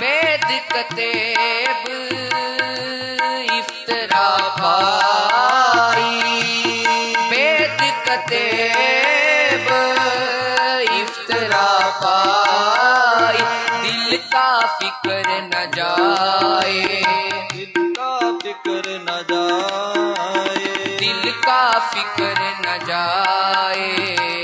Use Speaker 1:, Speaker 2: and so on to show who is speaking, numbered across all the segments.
Speaker 1: वेद कतेब इफ्तरा पाई वेद कतेब इफ्तरा पाई दिल का फ़िक्र न जाए।
Speaker 2: दिल का फ़िक्र न जाए।
Speaker 1: दिल का फ़िक्र न जाए।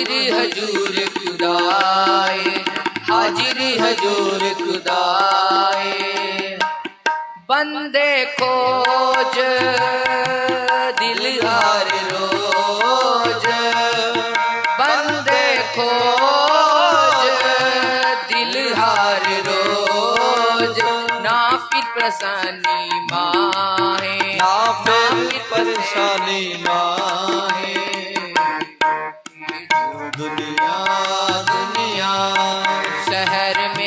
Speaker 1: हाजिर हजूर खुदाए हाजिर हजूर खुदाए। बंदे खोज दिल हार रोज। बंदे खोज दिल हार रोज। ना फिर प्रसन्नी माहे
Speaker 2: ना परेशानी माहे। दुनिया दुनिया शहर में